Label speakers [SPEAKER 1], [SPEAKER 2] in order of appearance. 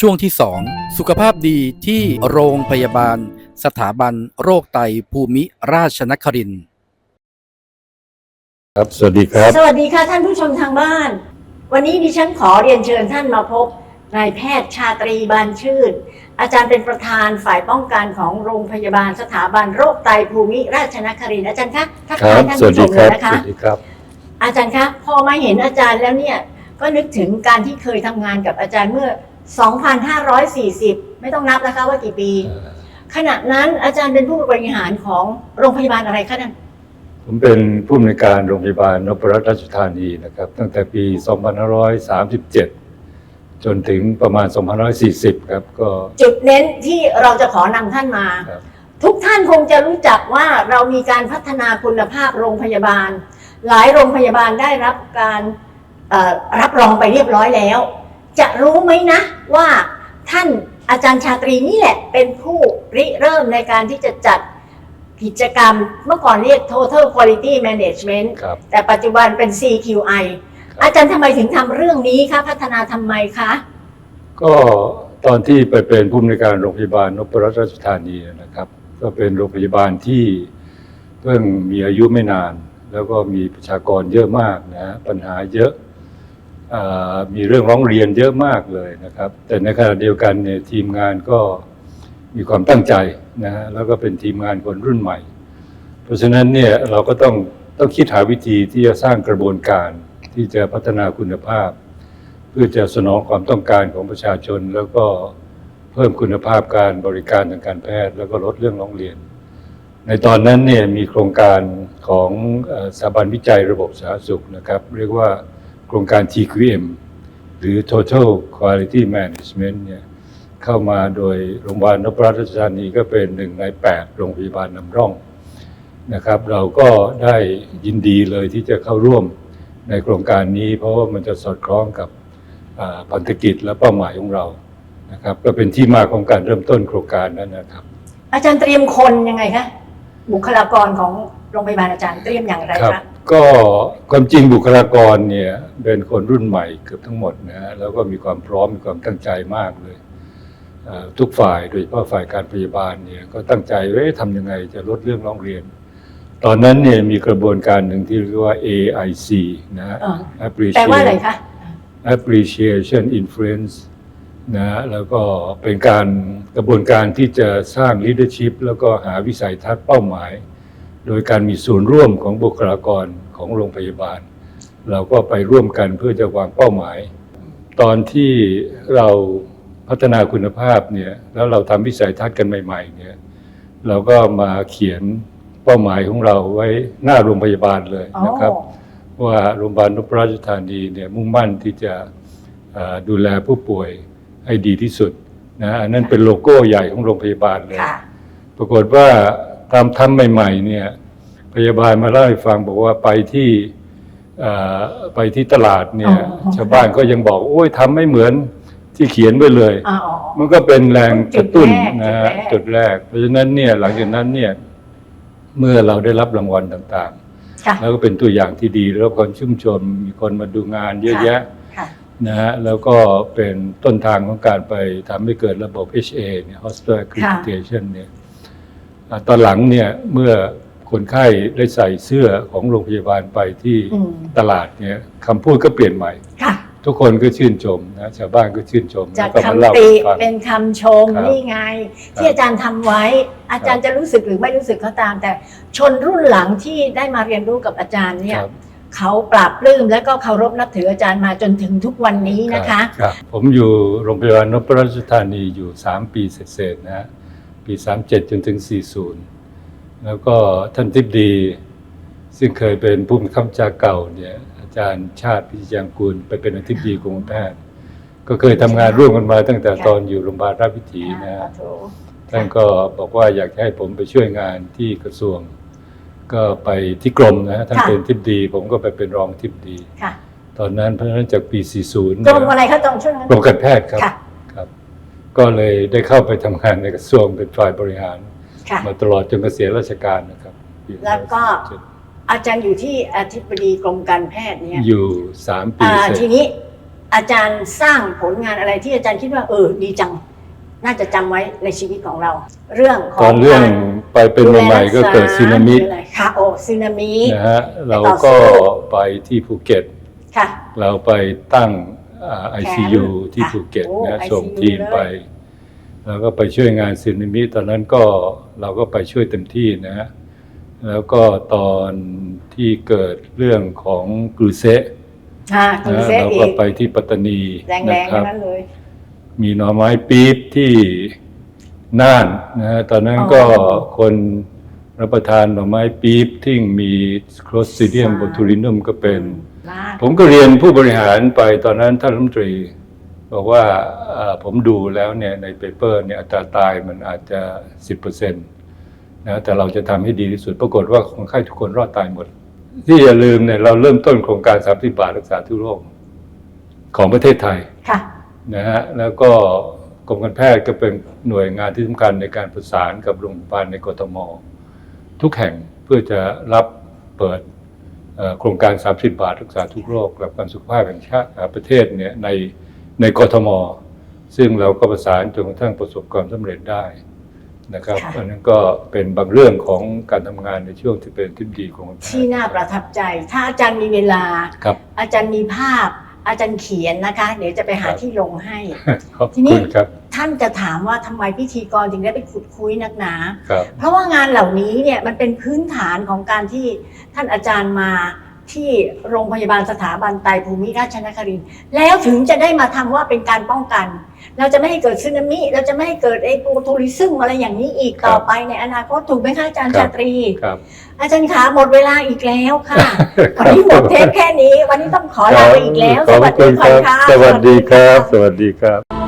[SPEAKER 1] ช่วงที่ 2 สุขภาพดีที่โรงพยาบาล สถาบันโรคไตภูมิราชนครินทร์
[SPEAKER 2] ครับ สวัสดีครับ
[SPEAKER 3] สวัสดีค่ะท่านผู้ชมทางบ้าน วันนี้ดิฉันขอเรียนเชิญท่านมาพบนายแพทย์ชาตรีบานชื่น อาจารย์เป็นประธานฝ่ายป้องกันของโรงพยาบาลสถาบันโรคไตภูมิราชนครินทร์อาจารย์คะทัก
[SPEAKER 2] ครั
[SPEAKER 3] ทาย
[SPEAKER 2] บ
[SPEAKER 3] ท่าน
[SPEAKER 2] สวัส
[SPEAKER 3] ผู้ช
[SPEAKER 2] ดี
[SPEAKER 3] ม
[SPEAKER 2] ค
[SPEAKER 3] เล
[SPEAKER 2] รั
[SPEAKER 3] ย
[SPEAKER 2] บ
[SPEAKER 3] นะคะ
[SPEAKER 2] สวัสดีครับ
[SPEAKER 3] อาจารย์คะพอมาเห็นอาจารย์แล้วเนี่ยก็นึกถึงการที่เคยทำงานกับอาจารย์เมื่อ 2,540 ไม่ต้องนับนะคะว่ากี่ปี ขณะนั้นอาจารย์เป็นผู้บริหารของโรงพยาบาลอะไรคะนั่น
[SPEAKER 2] ผมเป็นผู้อำนวยการโรงพยาบาลนพรัตน์ราชธานีนะครับ ตั้งแต่ปี 2537 จนถึงประมาณ 2540 ครับก็
[SPEAKER 3] จุดเน้นที่เราจะขอนำท่านมา
[SPEAKER 2] ครับ
[SPEAKER 3] ทุกท่านคงจะรู้จักว่าเรามีการพัฒนาคุณภาพโรงพยาบาล หลายโรงพยาบาลได้รับการเอ่อรับรองไปเรียบร้อยแล้ว จะรู้ไหมนะว่าท่านอาจารย์ชาตรีนี่แหละเป็นผู้ริเริ่มในการที่จะจัดกิจกรรมเมื่อก่อนเรียก total quality management
[SPEAKER 2] ครับ
[SPEAKER 3] แต่ปัจจุบันเป็น CQI
[SPEAKER 2] ครับ
[SPEAKER 3] อาจารย์ทำไมถึงทำเรื่องนี้คะ พัฒนาทำไมคะ
[SPEAKER 2] ก็ตอนที่ไปเป็นผู้อำนวยการโรงพยาบาลนพรัตน์ราชธานีนะครับ ก็เป็นโรงพยาบาลที่เพิ่งมีอายุไม่นาน แล้วก็มีประชากรเยอะมากนะฮะปัญหาเยอะอ่า มีเรื่องร้องเรียนเยอะมากเลยนะครับ แต่ในขณะเดียวกันเนี่ยทีมงานก็มีความตั้งใจนะฮะแล้วก็เป็นทีมงานคนรุ่นใหม่ เพราะฉะนั้นเนี่ยเราก็ต้องต้องคิดหาวิธีที่จะสร้างกระบวนการที่จะพัฒนาคุณภาพ เพื่อจะสนองความต้องการของประชาชน แล้วก็เพิ่มคุณภาพการบริการทางการแพทย์ แล้วก็ลดเรื่องร้องเรียน ในตอนนั้นเนี่ยมีโครงการของสถาบันวิจัยระบบสาธารณสุขนะครับ เรียกว่า โครงการ TQM หรือ Total Quality Management เนี่ยเข้ามาโดยโรงพยาบาลนพรัตน์ราชธานีก็เป็นหนึ่งใน 8 โรงพยาบาลนำร่องนะครับ เราก็ได้ยินดีเลยที่จะเข้าร่วมในโครงการนี้ เพราะว่ามันจะสอดคล้องกับอ่าพันธกิจและเป้าหมายของเรานะครับ ก็เป็นที่มาของการเริ่มต้นโครงการนั้นนะครับ
[SPEAKER 3] อาจารย์เตรียมคนยังไงคะบุคลากรของโรงพยาบาลอาจารย์เตรียมอย่างไร
[SPEAKER 2] ครั
[SPEAKER 3] คะ
[SPEAKER 2] ก็ความจริงบุคลากรเนี่ยเป็นคนรุ่นใหม่เกือบทั้งหมดนะฮะแล้วก็มีความพร้อมมีความตั้งใจมากเลยอ่าทุกฝ่ายโดยเฉพาะฝ่ายการพยาบาลเนี่ยก็ตั้งใจว่าเอ๊ะทำยังไงจะลดเรื่องร้องเรียน ตอนนั้นเนี่ยมีกระบวนการหนึ่งที่เรียกว่า AIC นะฮะ
[SPEAKER 3] อ่าแปลว่าอะไรคะ
[SPEAKER 2] appreciation influence นะฮะแล้วก็เป็นการกระบวนการที่จะสร้าง leadership แล้วก็หาวิสัยทัศน์เป้าหมาย โดยการมีส่วนร่วมของบุคลากรของโรงพยาบาล เราก็ไปร่วมกันเพื่อจะวางเป้าหมาย ตอนที่เราพัฒนาคุณภาพเนี่ยแล้วเราทำวิสัยทัศน์กันใหม่ๆเนี่ยเราก็มาเขียนเป้าหมายของเราไว้หน้าโรงพยาบาลเลยนะครับ ว่าโรงพยาบาลนพราชธานีเนี่ยมุ่งมั่นที่จะเอ่อดูแลผู้ป่วยให้ดีที่สุดนะอันนั้นเป็นโลโก้ใหญ่ของโรงพยาบาลเลย
[SPEAKER 3] ค่ะ
[SPEAKER 2] ปรากฏว่า ตามทำใหม่ๆเนี่ยพยาบาลมาเล่าให้ฟังบอกว่าไปที่เอ่อไปที่ตลาดเนี่ย
[SPEAKER 3] อ๋อ
[SPEAKER 2] ชาวบ้านก็ยังบอกโอ้ยทำไม่เหมือนที่เขียนไว้เลย
[SPEAKER 3] อ๋อ
[SPEAKER 2] มันก็เป็นแรงกระตุ้น
[SPEAKER 3] จุดแรก
[SPEAKER 2] นะฮะ
[SPEAKER 3] จุ
[SPEAKER 2] จุ
[SPEAKER 3] ด
[SPEAKER 2] ด
[SPEAKER 3] แร
[SPEAKER 2] แร
[SPEAKER 3] ก
[SPEAKER 2] กเพราะฉะนั้นเนี่ยหลังจากนั้นเนี่ยเมื่อเราได้รับรางวัลต่างๆ
[SPEAKER 3] ค่ะ
[SPEAKER 2] แล้วก็เป็นตัวอย่างที่ดีแล้วคนชุ่มชมมีคนมาดูงานเยอะแยะ
[SPEAKER 3] ค่ะ
[SPEAKER 2] นะฮะแล้วก็เป็นต้นทางของการไปทำให้เกิดระบบ HA เนี่ย Hospital Accreditation เนี่ยอ่า ตอนหลังเนี่ยเมื่อคนไข้ได้ใส่เสื้อของโรงพยาบาลไปที่
[SPEAKER 3] อืม
[SPEAKER 2] ตลาดเนี่ยคำพูดก็เปลี่ยนใหม่
[SPEAKER 3] ค่ะ
[SPEAKER 2] ทุกคนก็ชื่นชมนะชาวบ้านก็ชื่นชม
[SPEAKER 3] จาก
[SPEAKER 2] แล้วก็มาเล่า
[SPEAKER 3] คำติ
[SPEAKER 2] ให้ฟัง
[SPEAKER 3] เป็นคำชม
[SPEAKER 2] ครับ
[SPEAKER 3] นี่ไง ที่อาจารย์ทำไว้ อาจารย์จะรู้สึกหรือไม่รู้สึกก็ตาม แต่ชนรุ่นหลังที่ได้มาเรียนรู้กับอาจารย์เนี่ย
[SPEAKER 2] ครับ
[SPEAKER 3] เขาปราบปลื้มและก็เคารพนับถืออาจารย์มาจนถึงทุกวันนี้นะคะ
[SPEAKER 2] รับผมอยู่โรงพยาบาลนพรัชธานีอยู่ 3 ปีเศษๆนะฮะ ปี37จนถึง 40 แล้วก็ท่านทิบดี ซึ่งเคยเป็นผู้บังคับบัญชาเก่าเนี่ยอาจารย์ชาติพิจิยังกูลไปเป็นอธิบดีกรมแพทย์ ก็เคยทำงานร่วมกันมาตั้งแต่
[SPEAKER 3] ค่ะ
[SPEAKER 2] ตอนอยู่โรงพยาบาลราชวิถีนะฮะ
[SPEAKER 3] อ่าขอโทษ
[SPEAKER 2] ท่านก็บอกว่าอยากให้ผมไปช่วยงานที่กระทรวง ก็ไปที่กรมนะฮะท่านเป็นทิบดี ผมก็ไปเป็นรองทิบดี
[SPEAKER 3] ค่ะ
[SPEAKER 2] ตอนนั้นเพราะฉะนั้นจากปี 40
[SPEAKER 3] ก
[SPEAKER 2] เนี่
[SPEAKER 3] รม
[SPEAKER 2] ย
[SPEAKER 3] อะไรคะตรงช่วงนั้น
[SPEAKER 2] กรมการแพทย์ครับ
[SPEAKER 3] ค่ะ
[SPEAKER 2] ครับ ก็เลยได้เข้าไปทำงานในกระทรวงเป็นฝ่ายบริหาร
[SPEAKER 3] ค่ะ
[SPEAKER 2] มาตลอดจนเกษียณราชการนะครับปี
[SPEAKER 3] แล้วก็ อาจารย์อยู่ที่อธิบดีกรมการแพทย์เนี่ย
[SPEAKER 2] อยู่สามปี
[SPEAKER 3] อ่า
[SPEAKER 2] เสร็
[SPEAKER 3] ที
[SPEAKER 2] จ
[SPEAKER 3] นี้อาจารย์สร้างผลงานอะไรที่อาจารย์คิดว่าเออดีจัง น่าจะจำไว้ในชีวิตของเรา เรื่องข
[SPEAKER 2] ต
[SPEAKER 3] อ
[SPEAKER 2] องนเรื่อง
[SPEAKER 3] การ
[SPEAKER 2] ไปเป็นใหม่ๆก็เกิดสึนามิ
[SPEAKER 3] ดูแลรักษาค่ะโอ้สึนามิ
[SPEAKER 2] นะฮะเรา
[SPEAKER 3] ต่อสู้
[SPEAKER 2] ก็ไปที่ภูเก็ต
[SPEAKER 3] ค่ะ
[SPEAKER 2] เราไปตั้ง ไอซียู
[SPEAKER 3] แคมป์
[SPEAKER 2] ที่
[SPEAKER 3] ค่ะ
[SPEAKER 2] ภูเก็ต
[SPEAKER 3] โอ้
[SPEAKER 2] นะ
[SPEAKER 3] ICU
[SPEAKER 2] ส่งทีม
[SPEAKER 3] เลย
[SPEAKER 2] ไป แล้วก็ไปช่วยงานสึนามิตอนนั้นก็เราก็ไปช่วยเต็มที่นะฮะแล้วก็ตอนที่เกิดเรื่องของกรูเซะ
[SPEAKER 3] ค่ะกิน
[SPEAKER 2] นะ
[SPEAKER 3] เซ
[SPEAKER 2] เรา
[SPEAKER 3] อี
[SPEAKER 2] ก็
[SPEAKER 3] ก
[SPEAKER 2] ไปที่ปัตตานี
[SPEAKER 3] แรง
[SPEAKER 2] นะ
[SPEAKER 3] ๆ
[SPEAKER 2] ครั
[SPEAKER 3] ทั้
[SPEAKER 2] บ
[SPEAKER 3] งนั้นเลย
[SPEAKER 2] มีหน่อไม้ปี๊บที่น่านนะฮะตอนนั้นก็
[SPEAKER 3] อ๋อ
[SPEAKER 2] คนรับประทานหน่อไม้ปี๊บที่มีโคลสซิเดียม
[SPEAKER 3] ใช่
[SPEAKER 2] โบทูลินัมก็เป็น
[SPEAKER 3] มาก
[SPEAKER 2] ผมก็เรียนผู้บริหารไปตอนนั้นท่านรัฐมนตรี บอกว่าเอ่อผมดูแล้วเนี่ยในเปเปอร์เนี่ยอัตราตายมันอาจจะ 10%นะแต่เราจะทำให้ดีที่สุดปรากฏว่าคนไข้ทุกคนรอดตายหมด ที่อย่าลืมเนี่ยเราเริ่มต้นโครงการ 30 บาทรักษาทุกโรคของประเทศไทย
[SPEAKER 3] ค่ะ
[SPEAKER 2] นะฮะแล้วก็กรมการแพทย์ก็เป็นหน่วยงานที่สำคัญในการประสานกับโรงพยาบาลในกทม ทุกแห่งเพื่อจะรับเปิดเอ่อ โครงการ 30 บาทรักษาทุกโรคกับการสุขภาพแห่งชาติเอ่อประเทศเนี่ยในในกทม ซึ่งเราก็ประสานจนกระทั่งประสบความสำเร็จได้นะครับ
[SPEAKER 3] ค่ะ
[SPEAKER 2] อันนั้นก็เป็นบางเรื่องของการทำงานในช่วงที่เป็นทิบดีของการแพทย์
[SPEAKER 3] ที่น่าประทับใจ ถ้าอาจารย์มีเวลา
[SPEAKER 2] ครับ
[SPEAKER 3] อาจารย์มีภาพอาจารย์เขียนนะคะ เดี๋ยวจะไปหา
[SPEAKER 2] ครับ
[SPEAKER 3] ที่ลงให้
[SPEAKER 2] ขอบ
[SPEAKER 3] ทีนี้
[SPEAKER 2] คุณครับ
[SPEAKER 3] ท่านจะถามว่าทำไมพิธีกรถึงได้ไปขุดคุยนักหนา
[SPEAKER 2] ครับ
[SPEAKER 3] เพราะว่างานเหล่านี้เนี่ยมันเป็นพื้นฐานของการที่ท่านอาจารย์มาที่โรงพยาบาลสถาบันไตรภูมิราชนครินทร์แล้วถึงจะได้มาทำว่าเป็นการป้องกัน เราจะไม่ให้เกิดสึนามิ เราจะไม่ให้เกิดไอ้ปูทูริซึมอะไรอย่างนี้อีก
[SPEAKER 2] ครับ
[SPEAKER 3] ต่อไปในอนาคตถูกไหมคะอาจารย์
[SPEAKER 2] ครับ
[SPEAKER 3] ชาตรี
[SPEAKER 2] ครับ
[SPEAKER 3] อาจารย์ขาหมดเวลาอีกแล้วค่ะวันนี้หมดเทปแค่นี้ วันนี้ต้องขอลาไปอีกแล้ว
[SPEAKER 2] ขอบคุณ
[SPEAKER 3] ก่อน
[SPEAKER 2] ครับสวัสดีครับ สวัสดีครับ